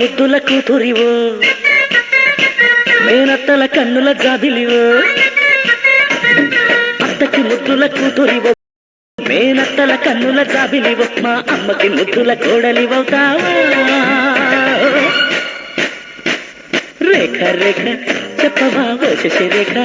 ముద్దుల కూతురివో. మేనత్తల కన్నుల జాబిలివో. అత్తకి ముద్దుల కూతురివో. మేనత్తల కన్నుల జాబిలివో. మా అమ్మకి ముద్దుల కోడలివవుతావా రేఖ రేఖ చెప్పవా వచ్చేసి రేఖ.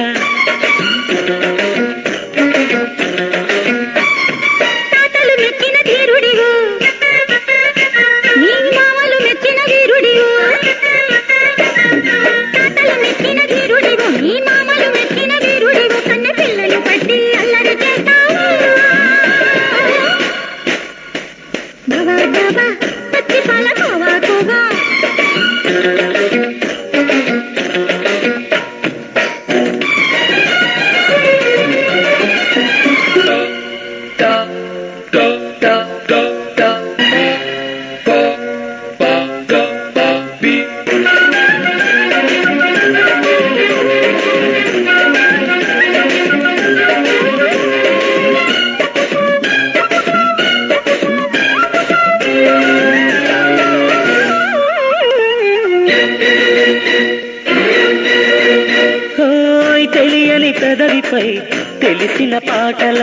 తెలియని పెదవిపై తెలిసిన పాటల?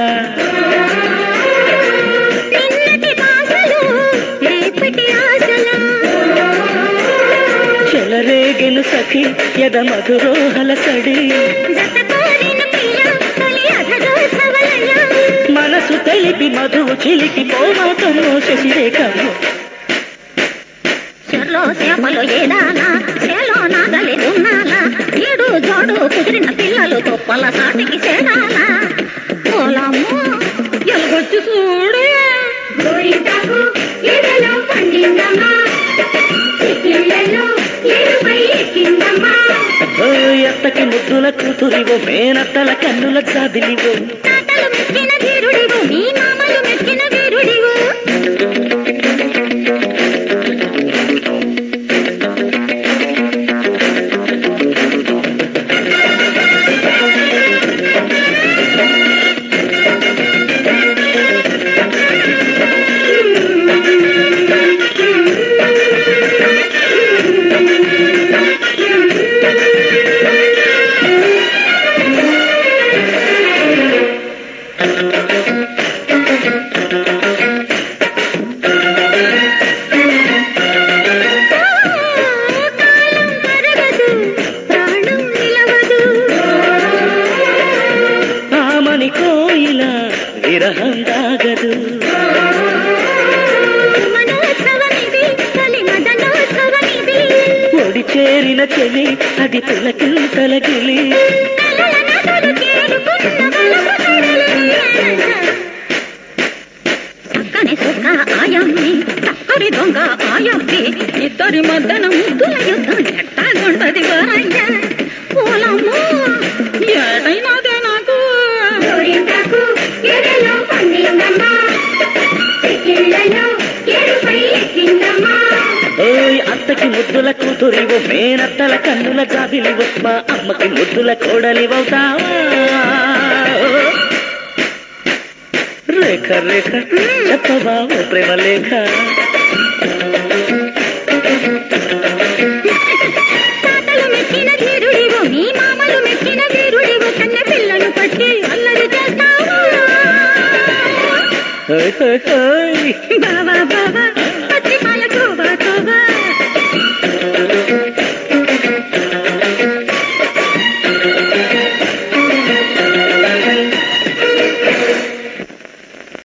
సఖి ఎద మధురోహల సడి జతకోరిన పిల్ల తొలి అధరోత్సవలయ మనసు తెలిపి మధువు చిలికి పోమాకము శశిరేఖము చెర్లో చేపలు ఏదానా? చేలో నాగలి దున్నాలా ఏడు జోడు కుదిరిన పిల్లలు తొప్పల సాటికి చేరాలా పొలము ఎలుగొచ్చు చూడే. ఓయ్ అత్తకి ముద్దుల కూతురివో మేనత్తల కన్నుల జాబిలివో Thank you. కోయిల విరహం దాగదు. ఒడి చేరిన చెలి అది పులకింతల గిలి చక్కని సుక్క ఆయమ్మి చక్కని దొంగ ఆయమ్మి ఇద్దరి మద్దన ముద్దుల యుద్ధం ఎట్టాగుంటది వరయ్య. పూలమ్ము ఏడైనాదే నాకు. ఓయ్ అత్తకి ముద్దుల కూతురివో మేనత్తల కన్నుల జాబిలివో. మా అమ్మకి ముద్దుల కోడలివవుతావా? రేఖ రేఖ చెప్పవా ప్రేమ లేఖ బాబా బాబా